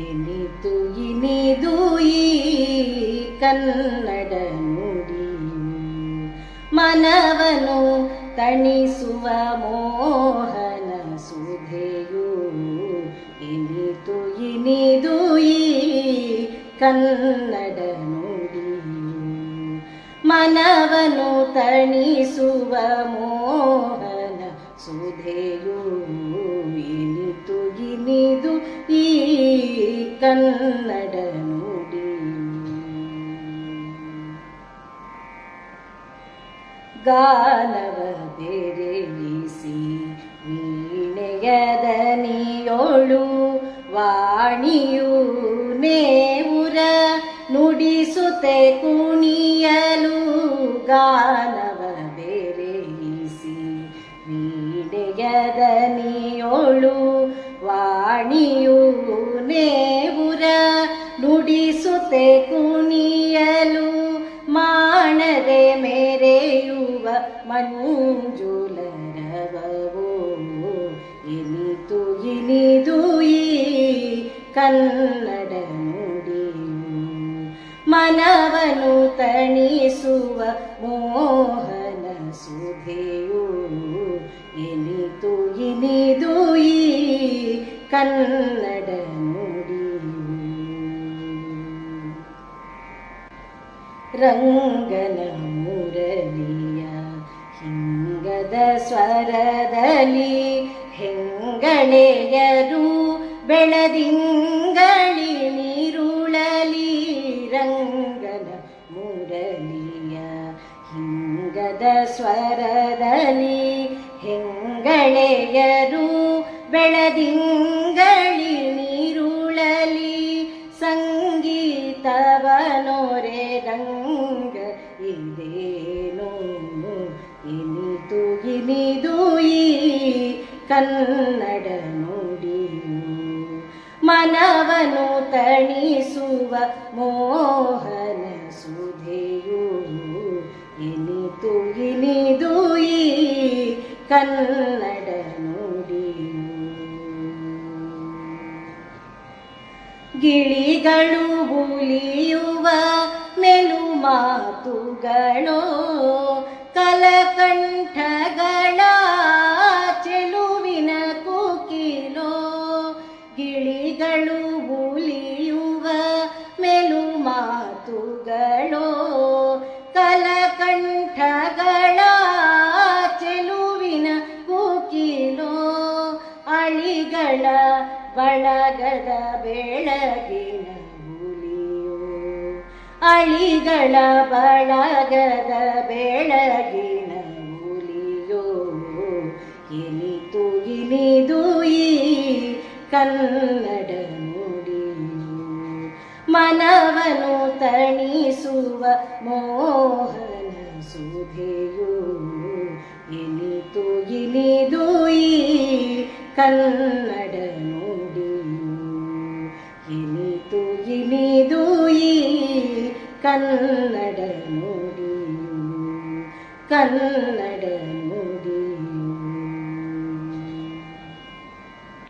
ಎನಿತು ಇನಿದು ಈ ಕನ್ನಡ ನುಡಿ ಮನವನು ತಣಿಸುವ ಮೋಹನ ಸುಧೆಯು ಇನಿತು ಇನಿದು ಈ ಕನ್ನಡ ನುಡಿ ಮನವನು ತಣಿಸುವ ಮೋಹನ ಸುಧೆಯು ಕನ್ನಡ ನುಡಿ ಗಾನವ ಬೆರೆಯಿಸಿ ವೀಣೆಯದನಿಯೋಳು ವಾಣಿಯು ನೇವುರ ನುಡಿಸುತ್ತೆ ಕುಣಿಯಲು ಗಾನವ ಬೆರೆಯಿಸಿ ವೀಣೆಯದನಿಯೋಳು ವಾಣಿಯೂ ನುಡಿಸುತ್ತೆ ಕುಣಿಯಲು ಮಾಡದೆ ಮೇರೆಯುವ ಮಂಜುಲರವೋ ಇನಿತು ಇನಿದು ಈ ಕನ್ನಡ ನುಡಿಯು ಮನವನು ತಣಿಸುವ ಮೋಹನ ಸುಧೆಯು ಇನಿತು ಇನಿದು ಈ ಕನ್ನಡ ರಂಗನ ಮುರಳಿಯ ಹಿಂಗದ ಸ್ವರದಲ್ಲಿ ಹೆಂಗಳೆಯರು ಬೆಳದಿಂಗಳಿ ನೀರುಳಲಿ ರಂಗನ ಮುರಳಿಯ ಹಿಂಗದ ಸ್ವರದಲ್ಲಿ ಹೆಂಗಳೆಯರು ಬೆಳದಿಂಗಳಿ ಕನ್ನಡ ನುಡಿಯು ಮನವನು ತಣಿಸುವ ಮೋಹನ ಸುಧೆಯು ಇನಿತು ಇನಿದು ಈ ಕನ್ನಡ ನುಡಿಯು ಗಿಳಿಗಳು ಉಲಿಯುವ ಮೆಲು ಮಾತುಗಳು ಅಳಿಗಳ ಬಳಗದ ಬೆಳಗಿನ ಹುಲಿಯೋ. ಅಳಿಗಳ ಬಳಗದ ಬೆಳಗಿನ ಹುಲಿಯೋ. ಇನಿತು, ಇನಿದು ಈ ಕನ್ನಡ ಮನವನು ತಣಿಸುವ ಮೋಹನ ಸುಧೆಯು. ಕನ್ನಡ ನುಡಿಯು ಇನಿತು ಇನಿದು ಈ ಕನ್ನಡ ನುಡಿಯು ಕನ್ನಡ